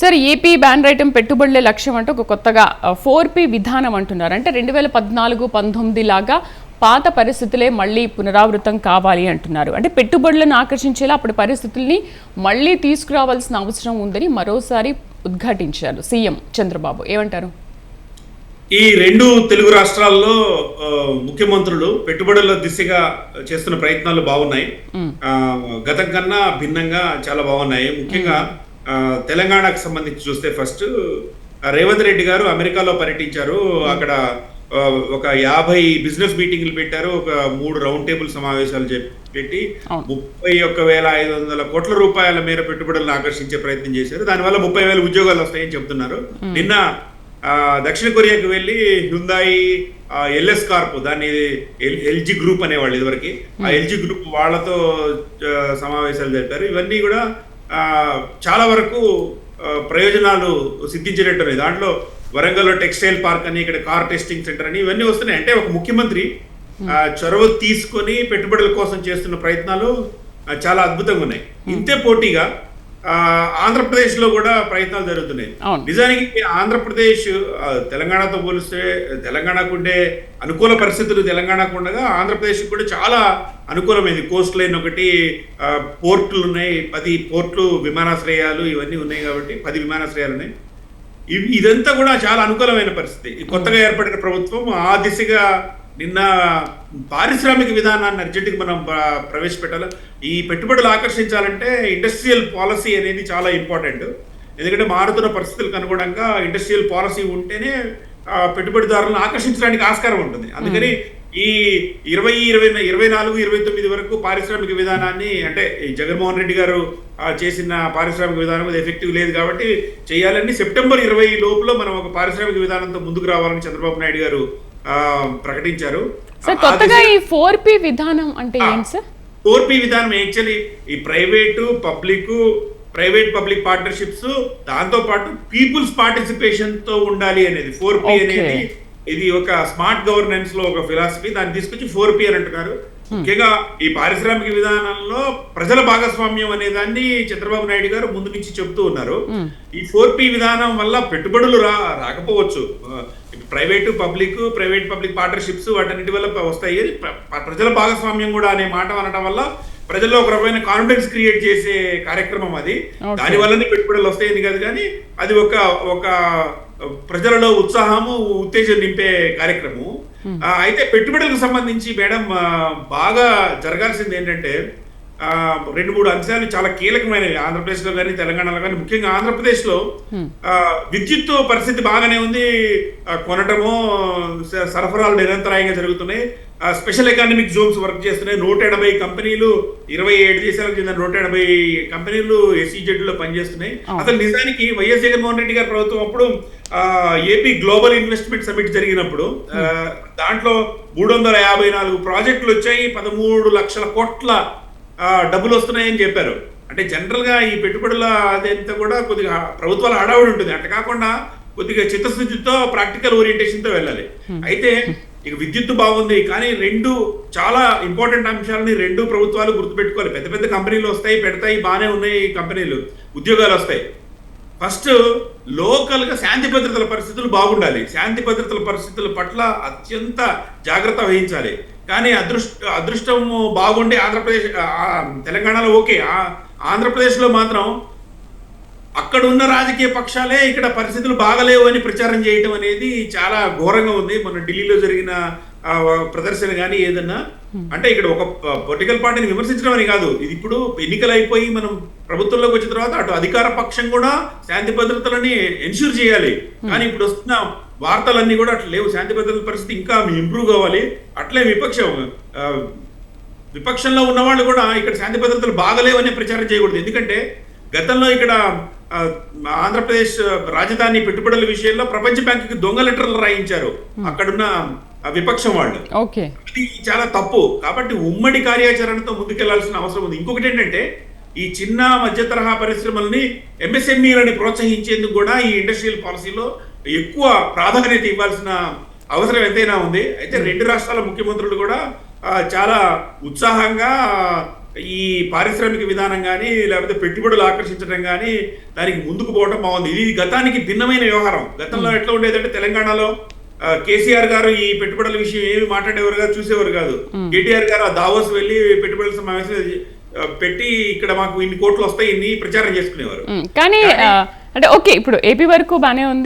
Sir AP బ్యాన్ రైటం పెట్టుబడులే లక్ష్యం అంటే ఒక కొత్తగా ఫోర్ పి విధానం అంటున్నారు. అంటే రెండు వేల పద్నాలుగు పంతొమ్మిది లాగా పాత పరిస్థితులే మళ్ళీ పునరావృతం కావాలి అంటున్నారు. అంటే పెట్టుబడులను ఆకర్షించేలా అప్పటి పరిస్థితుల్ని మళ్ళీ తీసుకురావాల్సిన అవసరం ఉందని మరోసారి ఉద్ఘాటించారు సీఎం చంద్రబాబు. ఏమంటారు? ఈ రెండు తెలుగు రాష్ట్రాల్లో ముఖ్యమంత్రులు పెట్టుబడుల దిశగా చేస్తున్న ప్రయత్నాలు బాగున్నాయి. గతం కన్నా భిన్నంగా చాలా బాగున్నాయి. ముఖ్యంగా తెలంగాణకు సంబంధించి చూస్తే ఫస్ట్ రేవంత్ రెడ్డి గారు అమెరికాలో పర్యటించారు. అక్కడ ఆ, ఒక యాభై బిజినెస్ మీటింగ్లు పెట్టారు. ఒక మూడు రౌండ్ టేబుల్ సమావేశాలు పెట్టి. ముప్పై ఒక్క వేల ఐదు వందల కోట్ల రూపాయల మేర పెట్టుబడులను ఆకర్షించే ప్రయత్నం చేశారు. దానివల్ల ముప్పై వేల ఉద్యోగాలు వస్తాయని చెప్తున్నారు నిన్న ఆ, దక్షిణ కొరియాకి వెళ్ళి హ్యుందాయి ఎల్ఎస్ కార్ప్ దాన్ని ఎల్- ఎల్జీ గ్రూప్ అనేవాళ్ళు ఇదివరకు. ఆ ఎల్జీ గ్రూప్ వాళ్ళతో సమావేశాలు జరిపారు. ఇవన్నీ కూడా చాలా వరకు ప్రయోజనాలు సిద్ధించినట్టున్నాయి దాంట్లో వరంగల్లో టెక్స్టైల్ పార్క్ అని ఇక్కడ కార్ టెస్టింగ్ సెంటర్ అని ఇవన్నీ వస్తున్నాయి. అంటే ఒక ముఖ్యమంత్రి ఆ, చొరవ తీసుకొని పెట్టుబడుల కోసం చేస్తున్న ప్రయత్నాలు చాలా అద్భుతంగా ఉన్నాయి. ఇంతే పోటీగా ఆంధ్రప్రదేశ్లో కూడా ప్రయత్నాలు జరుగుతున్నాయి. నిజానికి ఆంధ్రప్రదేశ్ తెలంగాణతో పోలిస్తే తెలంగాణకు ఉండే అనుకూల పరిస్థితులు తెలంగాణకు ఉండగా ఆంధ్రప్రదేశ్ కూడా చాలా అనుకూలమైంది. కోస్ట్ లైన్ ఒకటి పోర్టులు ఉన్నాయి. పది పోర్ట్లు విమానాశ్రయాలు ఇవన్నీ ఉన్నాయి కాబట్టి పది విమానాశ్రయాలు ఉన్నాయి. ఇవి ఇదంతా కూడా చాలా అనుకూలమైన పరిస్థితి. కొత్తగా ఏర్పడిన ప్రభుత్వం ఆ దిశగా నిన్న పారిశ్రామిక విధానాన్ని అర్జెంటుగా మనం ప్ర- ప్రవేశపెట్టాలి? ఈ పెట్టుబడులు ఆకర్షించాలంటే ఇండస్ట్రియల్ పాలసీ అనేది చాలా ఇంపార్టెంట్ ఎందుకంటే మారుతున్న పరిస్థితులకు అనుగుణంగా ఇండస్ట్రియల్ పాలసీ ఉంటేనే పెట్టుబడిదారులను ఆకర్షించడానికి ఆస్కారం ఉంటుంది. అందుకని ఈ ఇరవై ఇరవై ఇరవై నాలుగు ఇరవై తొమ్మిది వరకు పారిశ్రామిక విధానాన్ని అంటే జగన్మోహన్ రెడ్డి గారు చేసిన పారిశ్రామిక విధానం అది ఎఫెక్టివ్ లేదు కాబట్టి చేయాలని సెప్టెంబర్ ఇరవై లోపల మనం ఒక పారిశ్రామిక విధానంతో ముందుకు రావాలని చంద్రబాబు నాయుడు గారు ప్రకటించారు. సార్ కొత్తగా ఈ ఫోర్ పి విధానం అంటే ఏంటి సార్ ఫోర్ పి విధానం యాక్చువల్లీ ఈ private public private public partnerships దాంతో పాటు పీపుల్స్ పార్టిసిపేషన్తో ఉండాలి అనేది. Four P. అనేది ఇది ఒక స్మార్ట్ గవర్నెన్స్లో ఒక ఫిలాసఫీ. దాన్ని తీసుకొచ్చి ఫోర్ పి అని అంటున్నారు. ముఖ్యంగా ఈ పారిశ్రామిక విధానంలో ప్రజల భాగస్వామ్యం అనే దాన్ని చంద్రబాబు నాయుడు గారు ముందు నుంచి చెప్తూ ఉన్నారు. ఈ ఫోర్ పి విధానం వల్ల పెట్టుబడులు రా రాకపోవచ్చు. Private public private public partnerships వాటన్నిటి వల్ల వస్తాయి ప్ర- ప్రజల భాగస్వామ్యం కూడా అనే మాట అనడం వల్ల ప్రజల్లో ఒక రకమైన కాన్ఫిడెన్స్ క్రియేట్ చేసే కార్యక్రమం అది. దాని వల్లనే పెట్టుబడులు వస్తాయని కాదు కానీ అది ఒక ఒక ప్రజలలో ఉత్సాహము ఉత్తేజం నింపే కార్యక్రమం అయితే పెట్టుబడులకు సంబంధించి మేడం బాగా జరగాల్సింది ఏంటంటే రెండు మూడు అంశాలు చాలా కీలకమైనవి. ఆంధ్రప్రదేశ్లో కానీ తెలంగాణలో కానీ ముఖ్యంగా ఆంధ్రప్రదేశ్లో విద్యుత్ పరిస్థితి బాగానే ఉంది. కొనటము సరఫరాలు నిరంతరాయంగా జరుగుతున్నాయి. స్పెషల్ ఎకానమిక్ జోన్స్ వర్క్ చేస్తున్నాయి. నూట ఎనభై కంపెనీలు ఇరవై ఏడు దేశాలకు చెందిన నూట ఎనభై కంపెనీలు ఎస్సీజెడ్లో పనిచేస్తున్నాయి. అసలు నిజానికి వైఎస్ జగన్మోహన్ రెడ్డి గారి ప్రభుత్వం అప్పుడు ఏపీ గ్లోబల్ ఇన్వెస్ట్మెంట్ సమిట్ జరిగినప్పుడు దాంట్లో మూడు వందల యాభై నాలుగు ప్రాజెక్టులు వచ్చాయి. పదమూడు లక్షల కోట్ల డబ్బులు వస్తున్నాయని చెప్పారు. అంటే జనరల్గా ఈ పెట్టుబడుల అదంతా కూడా కొద్దిగా ప్రభుత్వాల హడావుడి ఉంటుంది. అట్లా కాకుండా కొద్దిగా చిత్తశుద్ధితో ప్రాక్టికల్ ఓరియంటేషన్తో వెళ్ళాలి. అయితే ఇక విద్యుత్ బాగుంది కానీ రెండు చాలా ఇంపార్టెంట్ అంశాలని రెండు ప్రభుత్వాలు గుర్తుపెట్టుకోవాలి. పెద్ద పెద్ద కంపెనీలు వస్తాయి పెడతాయి బాగానే ఉన్నాయి ఈ కంపెనీలు. ఉద్యోగాలు వస్తాయి. ఫస్ట్ లోకల్గా శాంతి భద్రతల పరిస్థితులు బాగుండాలి. శాంతి భద్రతల పరిస్థితుల పట్ల అత్యంత జాగ్రత్త వహించాలి. కానీ అదృష్ట అదృష్టం బాగుండి ఆంధ్రప్రదేశ్ తెలంగాణలో ఓకే. ఆంధ్రప్రదేశ్లో మాత్రం అక్కడ ఉన్న రాజకీయ పక్షాలే ఇక్కడ పరిస్థితులు బాగలేవు అని ప్రచారం చేయటం అనేది చాలా ఘోరంగా ఉంది. మొన్న ఢిల్లీలో జరిగిన ప్రదర్శన కానీ ఏదన్నా? అంటే ఇక్కడ ఒక పొలిటికల్ పార్టీని విమర్శించడం అని కాదు. ఇది ఇప్పుడు ఎన్నికలు అయిపోయి మనం ప్రభుత్వంలోకి వచ్చిన తర్వాత అటు అధికార పక్షం కూడా శాంతి భద్రతలని ఎన్ష్యూర్ చేయాలి. కానీ ఇప్పుడు వస్తున్న వార్తలన్నీ కూడా అట్లా లేవు. శాంతి భద్రతల పరిస్థితి ఇంకా ఇంప్రూవ్ కావాలి. అట్లే విపక్షం విపక్షంలో ఉన్నవాళ్ళు కూడా ఇక్కడ శాంతి భద్రతలు బాగలేవనే ప్రచారం చేయకూడదు. ఎందుకంటే గతంలో ఇక్కడ ఆంధ్రప్రదేశ్ రాజధాని పెట్టుబడుల విషయంలో ప్రపంచ బ్యాంకుకి దొంగ లెటర్లు రాయించారు. అక్కడున్న విపక్షం వాళ్ళు. ఓకే. అది చాలా తప్పు. కాబట్టి ఉమ్మడి కార్యాచరణతో ముందుకెళ్ళాల్సిన అవసరం ఉంది. ఇంకొకటి ఏంటంటే ఈ చిన్న మధ్య తరహా పరిశ్రమల్ని ఎంఎస్ఎంఈలని ప్రోత్సహించేందుకు కూడా ఈ ఇండస్ట్రియల్ పాలసీలో ఎక్కువ ప్రాధాన్యత ఇవ్వాల్సిన అవసరం ఎంతైనా ఉంది. అయితే రెండు రాష్ట్రాల ముఖ్యమంత్రులు కూడా చాలా ఉత్సాహంగా ఈ పారిశ్రామిక విధానం కానీ లేకపోతే పెట్టుబడులు ఆకర్షించడం కానీ దానికి ముందుకు పోవడం బాగుంది. ఇది గతానికి భిన్నమైన వ్యవహారం. గతంలో ఎట్లా ఉండేదంటే తెలంగాణలో కేసీఆర్ గారు ఈ పెట్టుబడుల విషయం ఏమి మాట్లాడేవారు కాదు చూసేవారు కాదు. కేటీఆర్ గారు ఆ దావోస్ వెళ్ళి పెట్టుబడుల సమావేశం పెట్టి ఇక్కడ మాకు ఇన్ని కోట్లు వస్తాయి ఇన్ని ప్రచారం చేసుకునేవారు. కానీ అంటే ఓకే ఇప్పుడు ఏపీ వరకు బానే ఉంది